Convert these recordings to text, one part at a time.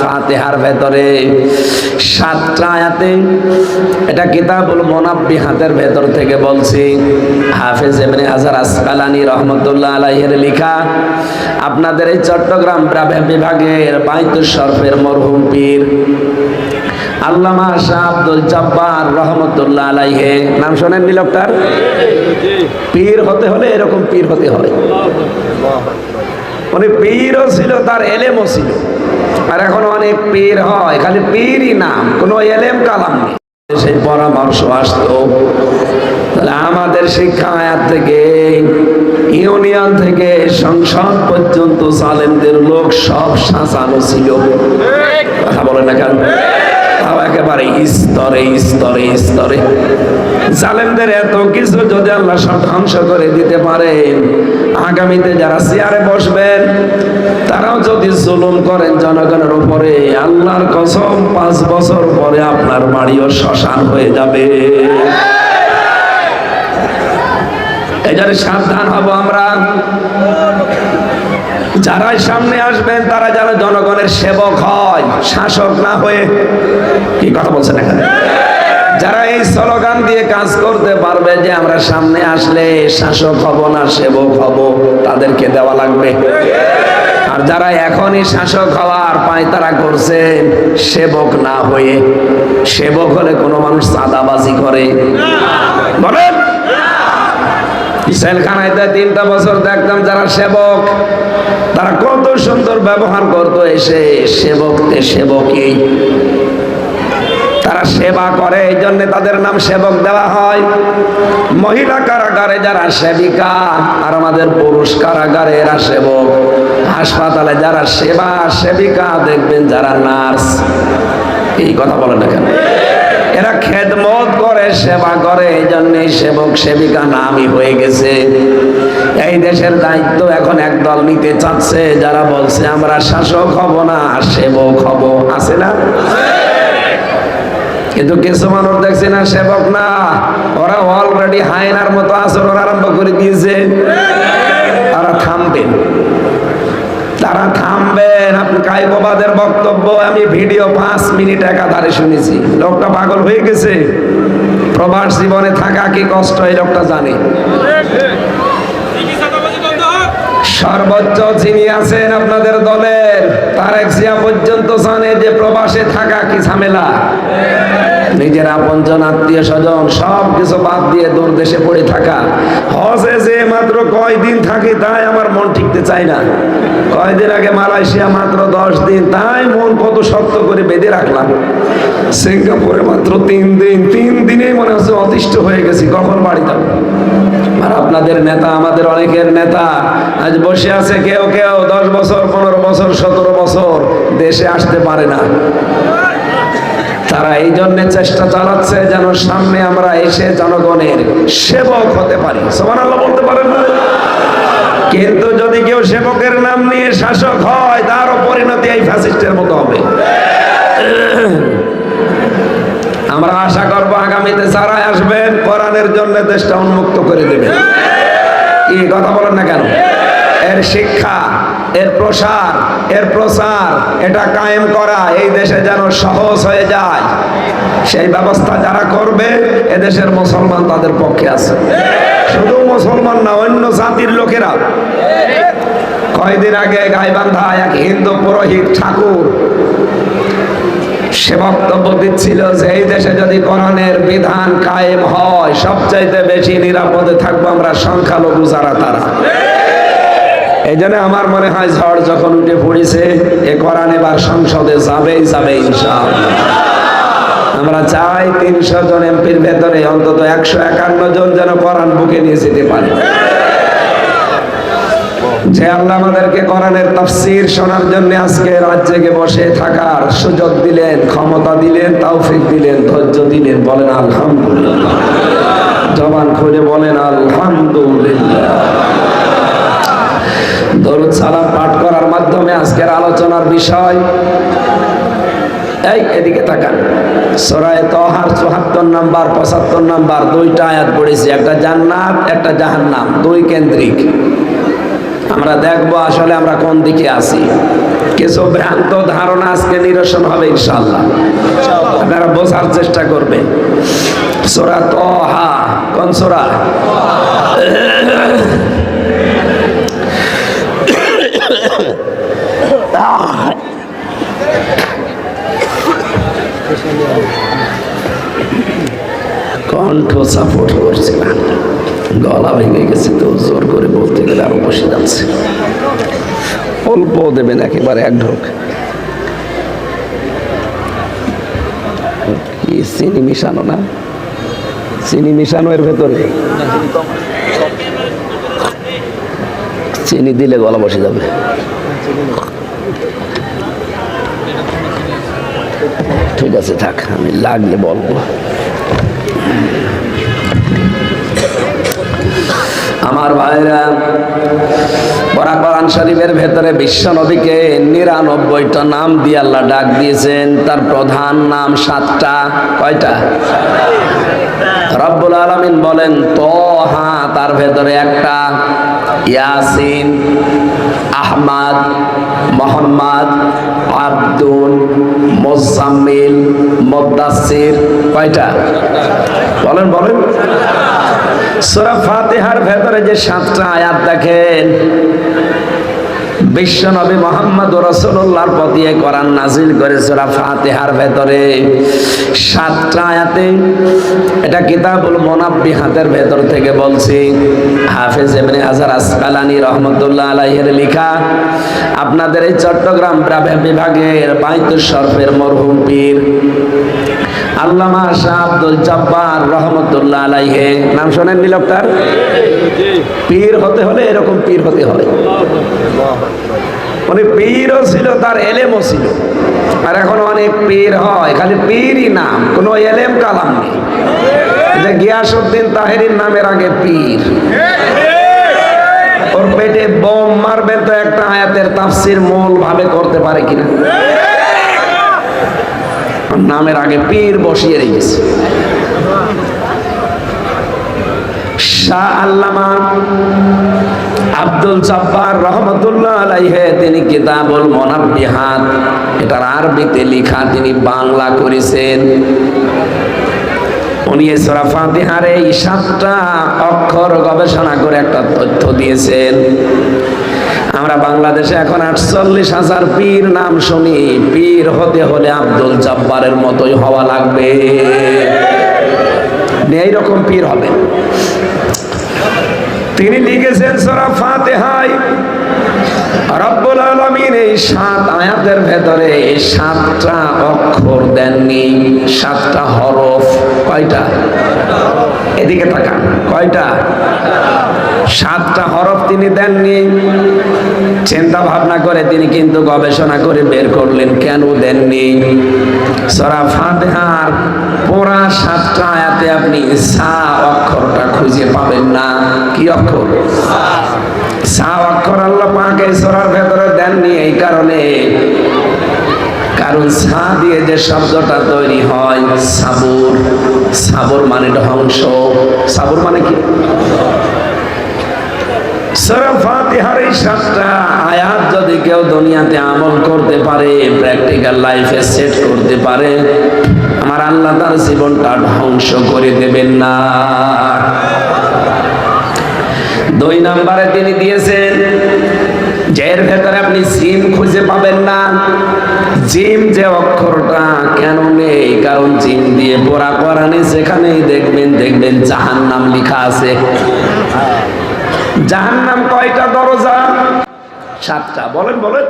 ফাতেহার ভেতরে, সাতটা আয়াতে এটা কিতাবুল মোনাব্বি হাতের ভেতর থেকে বলছি। হাফেজ এমনি হাজার আসকালানি রহমতুল্লাহ আলাইহের লেখা, আপনাদের এই চট্টগ্রাম বিভাগের বাইতুল শরফের মরহুম পীর আল্লামা শাহ আব্দুল জব্বার রহমতুল্লাহ আলাইহে। নাম শোনেন লোকটার? পীর হতে হলে এরকম পীর হতে হয়। উনি পীরও ছিল, তার এলেমও ছিল। আর এখন অনেক পীর হয়, খালি পীরই নাম, কোনো এলেম কালাম নেই। সেই পরামর্শ আসতো, তাহলে আমাদের শিক্ষা আয়াত থেকে, ইউনিয়ন থেকে, সংসদ পর্যন্ত সালেমদের লোক সব সাজানো ছিল। কথা বলে না কেন? তাও একেবারে স্তরে স্তরে স্তরে। জালেমদের এত কিছু যদি আল্লাহ সব ধ্বংস করে দিতে পারে, আগামীতে যারা চেয়ারে বসবেন, তারাও যদি জুলুম করেন জনগণের উপরে, আল্লাহর কসম, পাঁচ বছর পরে আপনার বাড়িও শ্মশান হয়ে যাবে। এই জন্য সাবধান হব আমরা। যারাই সামনে আসবেন, তারা যেন জনগণের সেবক হয়, শাসক না হয়ে। কি কথা বলছেন এখানে? যারা এই স্লোগান দিয়ে কাজ করতে পারবে যে আমরা সামনে আসলে শাসক হব না সেবক হব, তাদেরকে দেওয়া লাগবে। আর যারা এখনই শাসক হওয়ার পায়তারা করছেন সেবক না হয়ে। সেবক হলে কোনো মানুষ চাঁদাবাজি করে। বলেন। সেলখানাইতে তিনটা বছর দেখতাম যারা সেবক, তারা কত সুন্দর ব্যবহার করতো এসে সেবকতে সেবকই। তারা সেবা করে এই জন্য তাদের নাম সেবক দেওয়া হয়। মহিলা কারাগারে যারা সেবিকা, আর আমাদের পুরুষ কারাগারে এরা সেবক। হাসপাতালে যারা সেবা সেবিকা, দেখবেন যারা নার্স। এই কথা বলে না কেন? এরা খেদমত করে, সেবা করে এই জন্যই সেবক সেবিকা নামই হয়ে গেছে। এই দেশের দায়িত্ব এখন একদল নিতে চাচ্ছে, যারা বলছে, আমরা শাসক হব না সেবক হব। আছে না? কিন্তু কিছু মানুষ দেখছি না, সেবক না। ওরা অলরেডি হায়নার মতো আচরণ আরম্ভ করে দিয়েছে তারা থামবেন তারা থামবেন আপনি কাইবাদের বক্তব্য, আমি ভিডিও পাঁচ মিনিট একাধারে শুনেছি। লোকটা পাগল হয়ে গেছে। প্রবাস জীবনে থাকা কি কষ্ট, এই লোকটা জানে। সর্বোচ্চ যিনি আছেন আপনাদের দলের, তারেক জিয়া পর্যন্ত জানে যে প্রবাসে থাকা কি ঝামেলা। নিজের আপনজন আত্মীয় স্বজন সব কিছু বাদ দিয়ে দূর দেশে পড়ে থাকা। হজে যে মাত্র কয়দিন থাকি, তাই আমার মন ঠিকতে চায় না। কয়দিন আগে মালয়েশিয়া মাত্র দশ দিন, তাই মন কত শক্ত করে বেঁধে রাখলাম। সিঙ্গাপুরে মাত্র তিন দিন, তিন দিনেই মনে হচ্ছে অতিষ্ঠ হয়ে গেছি, কখন বাড়ি যাব? আর আপনাদের নেতা, আমাদের অনেকের নেতা, আজ বসে আছে কেউ কেউ, দশ বছর, পনেরো বছর, সতেরো বছর, দেশে আসতে পারে না। তারা এই জন্য চেষ্টা চালাচ্ছে যেন সামনে আমরা এসে জনগণের সেবক হতে পারি। বলতে পারেন না? কিন্তু যদি কেউ সেবকের নাম নিয়ে শাসক হয় তারও পরিণতি এই ফ্যাসিস্টের মতো হবে। আমরা আশা করব আগামীতে যারাই আসবেন, কোরআনের জন্য দেশটা উন্মুক্ত করে দেবে। কি কথা বলেন না কেন? এর শিক্ষা এর প্রসার এর প্রসার, এটা কায়েম করা এই দেশে যেন সহজ হয়ে যায়। সেই ব্যবস্থা যারা করবে, এদেশের মুসলমান তাদের পক্ষে আছে। শুধু মুসলমান না, অন্য জাতির লোকেরা। কয়দিন আগে গাইবান্ধা এক হিন্দু পুরোহিত ঠাকুর সে বক্তব্য দিচ্ছিল যে, এই দেশে যদি কোরআনের বিধান কায়েম হয়, সবচাইতে বেশি নিরাপদে থাকব আমরা সংখ্যালঘু যারা তারা। এই জন্য আমার মনে হয় ঝড় যখন উঠে পড়েছে, এ কোরআন এবার সংসদে যাবেই, যাবে ইনশাআল্লাহ। আমরা চাই তিনশো জন এমপির ভেতরে অন্তত একশো একান্ন জন যেন কোরআন বুকে নিয়ে যেতে পারে। যে আল্লাহ আমাদেরকে কোরআনের তাফসীর শোনার জন্য আজকে রাজ্যে বসে থাকার সুযোগ দিলেন, ক্ষমতা দিলেন, তৌফিক দিলেন, ধৈর্য দিলেন, বলেন আলহামদুলিল্লাহ। জবান খুলে বলেন আলহামদুলিল্লাহ। দরুদ সালাম পাঠ করার মাধ্যমে আজকের আলোচনার বিষয়, এই এদিকে তাকান। সরায় তহার চুহাত্তর নাম্বার, পঁচাত্তর নাম্বার, দুইটা আয়াত পড়েছি, একটা জান্নাত, একটা জাহান্নাম, দুই কেন্দ্রিক। আমরা দেখব আসলে আমরা কোন দিকে আছি। কিছু ভ্রান্ত ধারণা আজকে নিরসন হবে ইনশাল্লাহ আপনারা বোঝার চেষ্টা করবে সোরা তহা, কোন সোরা? কণ্ঠ সাপোর্ট করছে না। গলা ভেঙে গেছে তো, জোর করে বলতে গেলে আরও বসে যাচ্ছে। অল্প দেবেন একেবারে এক ঢোক। কি, চিনি মিশানো না? চিনি মিশানো এর ভেতরে? চিনি দিলে গলা বসে যাবে। ঠিক আছে, থাক, আমি লাগলে বলব। আমার ভাইরা কোরআন শরীফের ভেতরে বিশ্ব নবীকে নিরানব্বইটা নাম দিয়ে আল্লাহ ডাক দিয়েছেন। তার প্রধান নাম সাতটা। কয়টা? রব্বুল আলমিন বলেন তো হ্যাঁ তার ভেতরে একটা ইয়াসিন, আহমাদ, মোহাম্মদ আব্দুল মোসাম্মিল মোদ্দাসির কয়টা? বলেন বলেন। সুরা ভেতরে যে সাতটা আয়াত দেখেন বিশ্ব নবী মোহাম্মদ রসুল্লাহর প্রতি কোরআন নাজিল করে সুরা ফাতিহার ভেতরে সাতটা আয়াতে এটা কিতাবুল মোনাব্বিহাতের ভেতর থেকে বলছি। হাফেজ এমনি হাজার আসকালানি রহমতুল্লাহ আলাইহের লেখা, আপনাদের এই চট্টগ্রাম বিভাগের বাইতুল শরফের মরহুম পীর আল্লামা শাহ আব্দুল জব্বার রহমতুল্লাহ আলাইহে। নাম শোনেন নীলকটার পীর হতে হলে এরকম পীর হতে হয় উনি পীরও ছিল, তার এলেমও ছিল। আর এখন অনেক পীর হয়, খালি পীরই নাম, কোনো এলেম কালাম নেই। যে গিয়াসুদ্দিন তাহেরির নামের আগে পীর। ওর পেটে বোম মারবে তো একটা আয়াতের তাফসির মূল ভাবে করতে পারে কিনা? নামের আগে পীর বসিয়ে রেখেছে শাহ আল্লামা আব্দুল জব্বার রহমতুল্লাহ আলাইহে, তিনি কিতাবুল মোনাব্বিহাত, এটার আরবিতে তিনি বাংলা করেছেন। উনি এই সাতটা অক্ষর গবেষণা করে একটা তথ্য দিয়েছেন। আমরা বাংলাদেশে এখন আটচল্লিশ হাজার পীর নাম শুনি, পীর হতে হলে আব্দুল জব্বারের মতোই হওয়া লাগবে। এইরকম পীর হবে তিনি লিখেছেন সূরা ফাতিহায়, রব্বুল আলামিন এই সাত আয়াতের ভেতরে সাতটা অক্ষর দেননি, সাতটা হরফ, কয়টা? এদিকে কয়টা? সাতটা হরফ তিনি দেননি। চিন্তা ভাবনা করে তিনি কিন্তু গবেষণা করে বের করলেন, কেন দেননি? সরা ফাতেহার পুরা সাতটা আয়াতে আপনি সা অক্ষরটা খুঁজে পাবেন না। কি অক্ষর? সা অক্ষর আল্লাহ পাকে সরার ভেতরে দেননি এই কারণে। কারণ সা দিয়ে যে শব্দটা তৈরি হয়, সাবুর। সাবুর মানে ধ্বংস। সাবুর মানে কি? আয়াত যদি কেউ দুনিয়াতে আমল করতে পারে প্র্যাকটিক্যাল লাইফে সেট করতে পারে আমার আল্লাহ তার জীবনটা ধ্বংস করে দেবেন না। দুই নম্বরে তিনি দিয়েছেন এর ভেতরে আপনি জিম খুঁজে পাবেন না। জিম যে অক্ষরটা কেন নেই? কারণ জিম দিয়ে পড়া করানি সেখানেই দেখবেন দেখবেন জাহান নাম লেখা আছে। জাহান্নাম কয়টা দরজা? সাতটা। বলেন বলেন।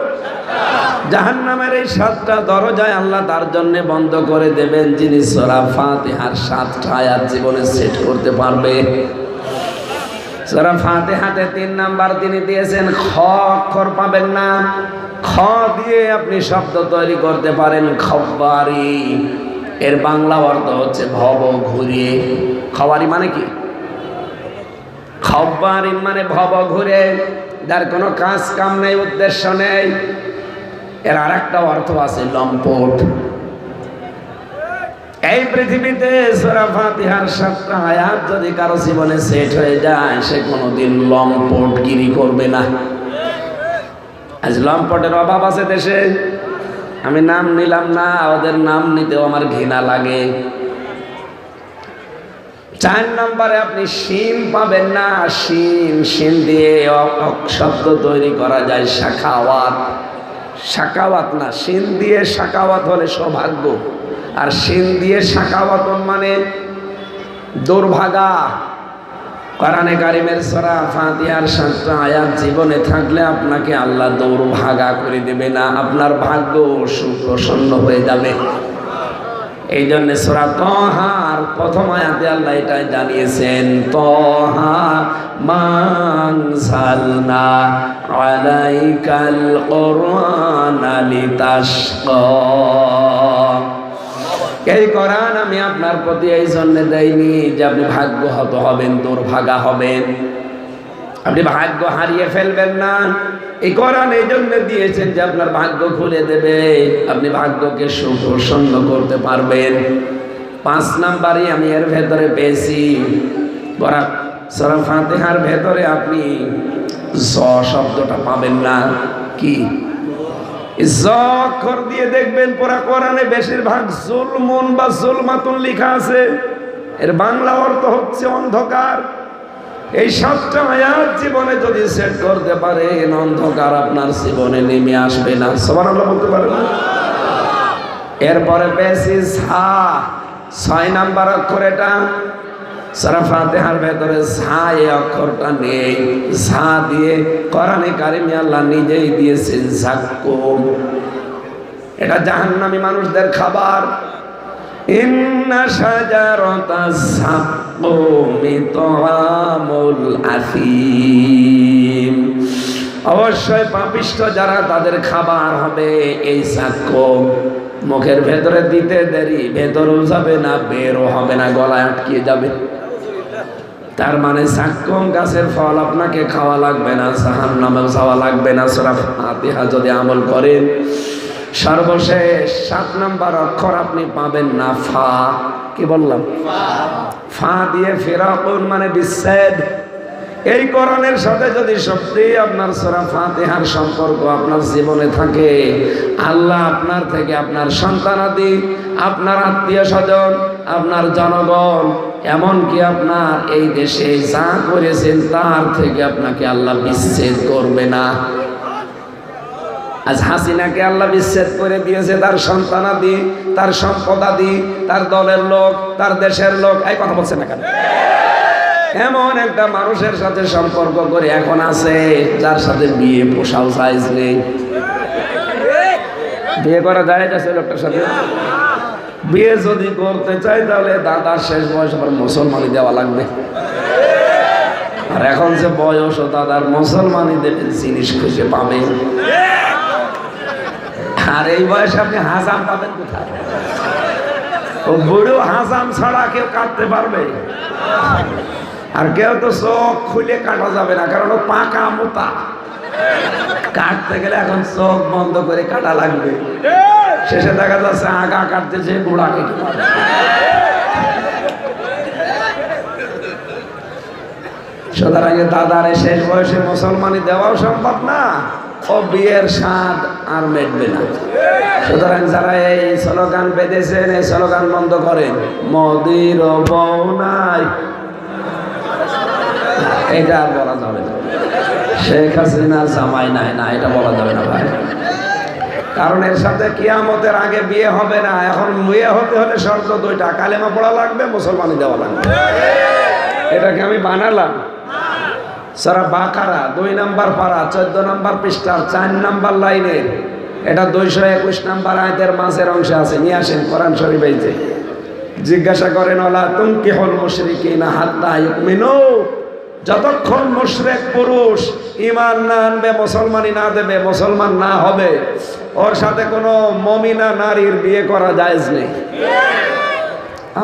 জাহান্নামের এই সাতটা দরজায় আল্লাহ তার জন্য বন্ধ করে দেবেন, যিনি সরা ফাতিহার সাতটা আয়াত জীবনে সেট করতে পারবে। সরা ফাতিহাতে তিন নাম্বার তিনি দিয়েছেন, খ অক্ষর পাবেন না। খ দিয়ে আপনি শব্দ তৈরি করতে পারেন, খব্বারি। এর বাংলা অর্থ হচ্ছে ভব ঘুরিয়ে। খবারি মানে কি? খব্বারিন মানে ভব ঘুরে, যার কোনো কাজ কাম নেই, উদ্দেশ্য নেই। এর আর একটা অর্থ আছে লম্পট। এই পৃথিবীতে সূরা ফাতিহার সাতটা আয়াত যদি কারও জীবনে সেট হয়ে যায়, সে কোনোদিন লম্পট গিরি করবে না। আজ লম্পটের অভাব আছে দেশে। আমি নাম নিলাম না, ওদের নাম নিতেও আমার ঘৃণা লাগে। চার নম্বরে আপনি শিম পাবেন না, শিম শিন দিয়ে শব্দ তৈরি করা যায় শাখাওয়াত। শাকাওয়াত না সিন দিয়ে শাকাওয়াত হলে সৌভাগ্য। আর সিন দিয়ে শাকাওয়াত মানে দুর্ভাগা। কোরআনে কারিমের সরা ফাতিহার সাতটা আয়াত, জীবনে থাকলে আপনাকে আল্লাহ দুর্ভাগা করে দেবে না, আপনার ভাগ্য সুপ্রসন্ন হয়ে যাবে। এই জন্য সোরা তহার প্রথম আয়াতে আল্লাহ এটাই জানিয়েছেন তহা মানসালনা আলাইকাল কোরআন লিতাশকা। এই কোরআন আমি আপনার প্রতি এই জন্য দেয়নি যে আপনি ভাগ্য হত হবেন, দুর্ভাগা হবেন। আপনি ভাগ্য হারিয়ে ফেলবেন না। এই কোরআন এই জন্য দিয়েছেন যে আপনার ভাগ্য খুলে দেবে। আপনি ভাগ্যকে সুপ্রসন্ন করতে পারবেন। পাঁচ নাম্বারই আমি এর ভেতরে পেয়েছি। বরা সরা ফাতেহার ভেতরে আপনি জ শব্দটা পাবেন না। কি? জ দিয়ে দেখবেন পুরা কোরআনে বেশিরভাগ জুলমুন বা জুলমাতুন লেখা আছে। এর বাংলা অর্থ হচ্ছে অন্ধকার। এই সাতটা আয়াত জীবনে যদি সেট করতে পারেন অন্ধকার আপনার জীবনে নেমে আসবে না। সবার আমরা বলতে না? এরপরে পেয়েছি ঝা ছয় নাম্বার অক্ষর এটা। সারা ফাতেহার ভেতরে ঝা এই অক্ষরটা নেই। ঝা দিয়ে কোরআনে কারিমে আল্লাহ নিজেই দিয়েছেন ঝাক্কুম এটা জাহান্নামী মানুষদের খাবার। ইন্না শাজারাতা যাক্কুমি তাআমুল আফিম অবশ্যই পাপিষ্ট যারা তাদের খাবার হবে, এই সাক্ষ্যম মুখের ভেতরে দিতে দেরি, ভেতরেও যাবে না, বেরও হবে না, গলায় আটকে যাবে। তার মানে সাক্ষ্যম গাছের ফল আপনাকে খাওয়া লাগবে না সাহান নামেও যাওয়া লাগবে না। সোরা ফাতিহা যদি আমল করেন সর্বশেষ সাত নাম্বার অক্ষর আপনি পাবেন না, ফা। কি বললাম? ফা দিয়ে ফেরাকুন মানে বিচ্ছেদ। এই করণের সাথে যদি সত্যি আপনার সোরা ফাতেহার সম্পর্ক আপনার জীবনে থাকে, আল্লাহ আপনার থেকে আপনার সন্তানাদি আপনার আত্মীয় স্বজন, আপনার জনগণ, এমনকি আপনার এই দেশে যা করেছেন তার থেকে আপনাকে আল্লাহ বিচ্ছেদ করবে না। আজ হাসিনাকে আল্লাহ বিচ্ছেদ করে দিয়েছে, তার সন্তানাদি তার সম্পদাদি তার দলের লোক, তার দেশের লোক, এই কথা বলছে না কেন? এমন একটা মানুষের সাথে সম্পর্ক করে এখন আছে, যার সাথে বিয়ে পোষাও সাইজ নেই। বিয়ে করা যায় যাচ্ছে লোকটার সাথে? বিয়ে যদি করতে চাই তাহলে দাদার শেষ বয়স আবার মুসলমানি দেওয়া লাগবে। আর এখন যে বয়স, ও দাদার মুসলমানি দেবে জিনিস খুঁজে পাবে। আর এই বয়সে আপনি হাসাম পাবেন কোথায়? বুড়ো হাসাম ছাড়া কেউ কাটতে পারবে? আর কেউ তো চোখ খুলে কাটা যাবে না, কারণ ও পাকা মোটা কাটতে গেলে এখন চোখ বন্ধ করে কাটা লাগবে। শেষে দেখা যাচ্ছে আগা কাটতেছে বুড়াকে কি পাবে? সুতরাং দাদার শেষ বয়সে মুসলমানি দেওয়াও সম্ভব না। বিয়ের স্বাদ আর মেটবে না। সুতরাং যারা এই স্লোগান বেঁধেছেন, এই স্লোগান বন্ধ করেন। মোদির বউ নাই। এটা আর বলা যাবে না। শেখ হাসিনা জামাই নাই, না, এটা বলা যাবে না ভাই। কারণ এর সাথে কিয়ামতের আগে বিয়ে হবে না। এখন বিয়ে হতে হলে শর্ত দুইটা, কালেমা পড়া লাগবে মুসলমানি দেওয়া লাগবে। এটাকে আমি বানালাম। সারা বাকারা, দুই নাম্বার পাড়া, চোদ্দ নাম্বার পৃষ্ঠার চার নাম্বার লাইনের এটা দুইশো একুশ নাম্বার আয়তের মাঝের অংশে আছে। নিয়ে আসেন কোরআন শরীফ জিজ্ঞাসা করেন, ওলা তুমকি হল মুশরিকি না হাত্তা ইউমিনু? যতক্ষণ মুশরেক পুরুষ ইমান না আনবে মুসলমানি না দেবে, মুসলমান না হবে, ওর সাথে কোনো মমিনা নারীর বিয়ে করা জায়েজ নেই।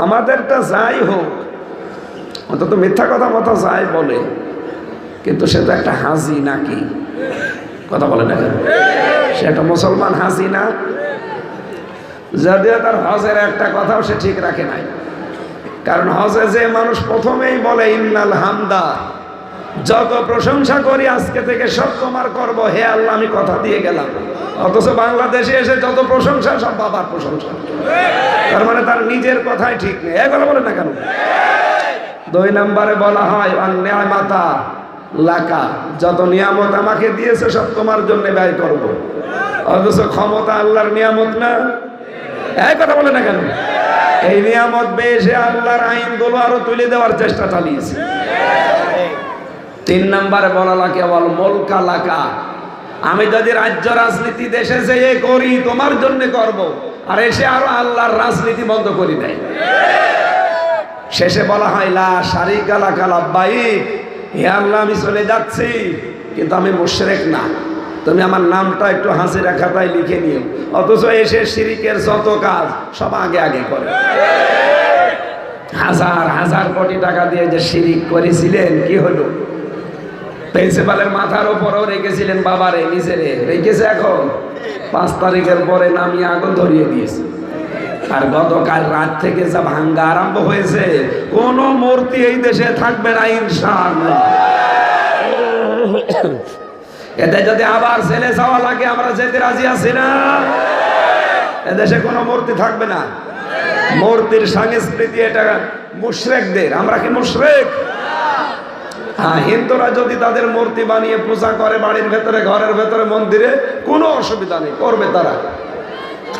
আমাদেরটা যাই হোক, অন্তত মিথ্যা কথা মতো যাই বলে। কিন্তু সে তো একটা হাসি নাকি? কথা বলে না সে একটা মুসলমান হাসি না? যদিও তার হজের একটা কথাও সে ঠিক রাখে নাই। কারণ হজে যে মানুষ প্রথমেই বলে, ইন্নাল হামদা। যত প্রশংসা করি আজকে থেকে সব তোমার করব। হে আল্লাহ, আমি কথা দিয়ে গেলাম। অথচ বাংলাদেশে এসে যত প্রশংসা, সব বাবার প্রশংসা। তার মানে তার নিজের কথাই ঠিক নেই। কথা বলে না কেন? দুই নম্বরে বলা হয় মাতা লাকা, যত নিয়ামত আমাকে দিয়েছে সব তোমার জন্য ব্যয় করব। অথচ ক্ষমতা আল্লাহর নিয়ামত না? এই কথা বলে না কেন? এই নিয়ামত বেশে আল্লাহর আইনগুলো আরও তুলে দেওয়ার চেষ্টা চালিয়েছে। তিন নম্বরে বলা লাগে বল মোলকা লাকা। আমি যদি রাজ্য রাজনীতি দেশে যেয়ে করি, তোমার জন্য করব। আর এসে আরও আল্লাহর রাজনীতি বন্ধ করি দেয় শেষে বলা হয়, লা শারিক আলা কালা বাইক হে আল্লাহ, আমি চলে যাচ্ছি, কিন্তু আমি মুশরেক না। তুমি আমার নামটা একটু হাসিরা খাতায় লিখে নিও। অথচ এসে শিরিকের যত কাজ, সব আগে আগে করে। হাজার হাজার কোটি টাকা দিয়ে যে শিরিক করেছিলেন, কি হলো? প্রিন্সিপালের মাথার ওপরও রেখেছিলেন বাবারে, নিজেরে। রেখেছে এখন। পাঁচ তারিখের পরে নামিয়ে আগুন ধরিয়ে দিয়েছে। আর গতকাল রাত থেকে যা ভাঙ্গা আরম্ভ হয়েছে। কোন মূর্তি এই দেশে থাকবে না, ইনশাআল্লাহ। এতে যদি আবার ছেলে যাওয়া লাগে, আমরা যেতে রাজি আছি না। এদেশে কোনো মূর্তি থাকবে না। মূর্তির সংস্কৃতি এটা মুশরেকদের। আমরা কি মুশরেক? হ্যাঁ হিন্দুরা যদি তাদের মূর্তি বানিয়ে পূজা করে বাড়ির ভেতরে, ঘরের ভেতরে, মন্দিরে, কোনো অসুবিধা নেই, করবে তারা।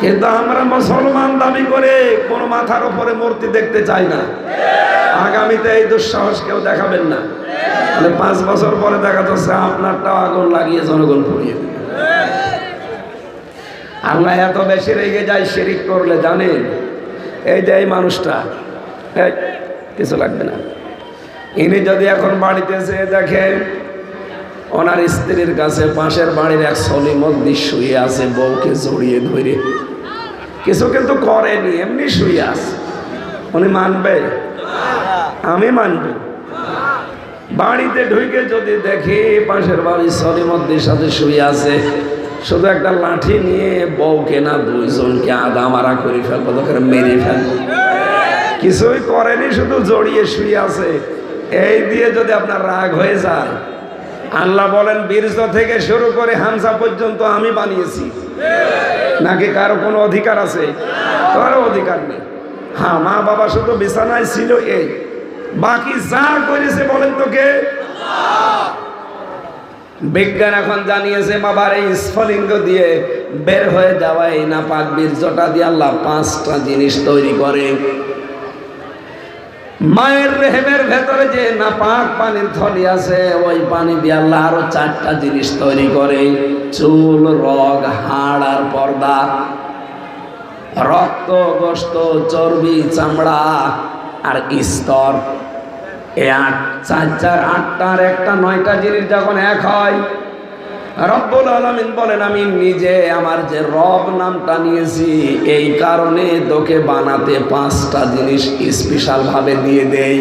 কিন্তু আমরা মুসলমান দাবি করে কোনো মাথার উপরে মূর্তি দেখতে চাই না। আগামীতে এই দুঃসাহস কেউ দেখাবেন না। পাঁচ বছর পরে দেখা যাচ্ছে আপনারটাও আগুন লাগিয়ে জনগণ পুড়িয়ে আল্লাহ এত বেশি রেগে যায় শিরিক করলে জানেন, এই যে এই মানুষটা কিছু লাগবে না। ইনি যদি এখন বাড়িতে এসে দেখে ওনার স্ত্রীর কাছে পাশের বাড়ির এক সলিমদ্দি শুয়ে আছে, বউকে জড়িয়ে ধরে। কিছু কিন্তু করেনি, এমনি শুয়ে আছে। উনি মানবে? আমি মানব। বাড়িতে ঢুকে যদি দেখি পাশের বাড়ির সলিমদ্দির সাথে শুয়ে আছে, শুধু একটা লাঠি নিয়ে বউকে না দুইজনকে আদা মারা করে ফেলব তোকে মেরে ফেলব। কিছুই করেনি, শুধু জড়িয়ে শুয়ে আছে। এই দিয়ে যদি আপনার রাগ হয়ে যায় আল্লাহ বলেন বীর্য থেকে শুরু করে হামসা পর্যন্ত আমি বানিয়েছি। নাকি কারও কোনো অধিকার আছে? কারও অধিকার নেই। হ্যাঁ মা বাবা শুধু বিছানায় ছিল এই বাকি যা করেছে বলেন তোকে বিজ্ঞান এখন জানিয়েছে, বাবার এই স্ফলিঙ্গ দিয়ে বের হয়ে যাওয়া এই নাপাক বীর্যটা দিয়ে আল্লাহ পাঁচটা জিনিস তৈরি করে। মায়ের রেহেমের ভেতরে যে নাপাক পানির থলি আছে, ওই পানি দিয়ে আল্লাহ আরও চারটা জিনিস তৈরি করে। চুল, রগ, হাড় আর পর্দা। রক্ত গোস্ত চর্বি, চামড়া আর স্তর। এ আট, চার চার আটটার একটা, নয়টা জিনিস যখন এক হয় রব্বুল আলমিন বলেন, আমি নিজে আমার যে রব নামটা নিয়েছি, এই কারণে তোকে বানাতে পাঁচটা জিনিস স্পেশাল ভাবে দিয়ে দেই।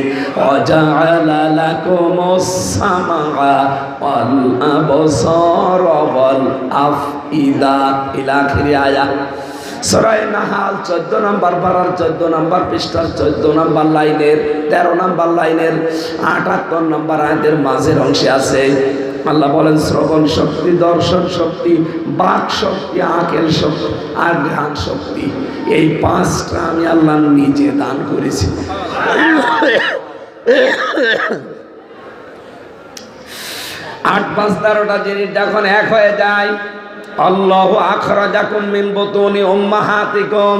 আয়াত সরাই নাহাল নম্বর চোদ্দ নম্বর চোদ্দ নম্বর লাইনের, তেরো নম্বর লাইনের, আটাত্তর নম্বর আয়াতের মাঝের অংশে আছে। আল্লাহ বলেন, শ্রবণ শক্তি, দর্শন শক্তি, বাক শক্তি, আকেল শক্তি আর ঘ্রাণ শক্তি। এই পাঁচটা আমি আল্লাহ নিজে দান করেছি। আট পাঁচ তেরোটা জিনিস যখন এক হয়ে যায়, আল্লাহ আখরা যাকুম মিন বতুনি উম্মাহাতিকুম।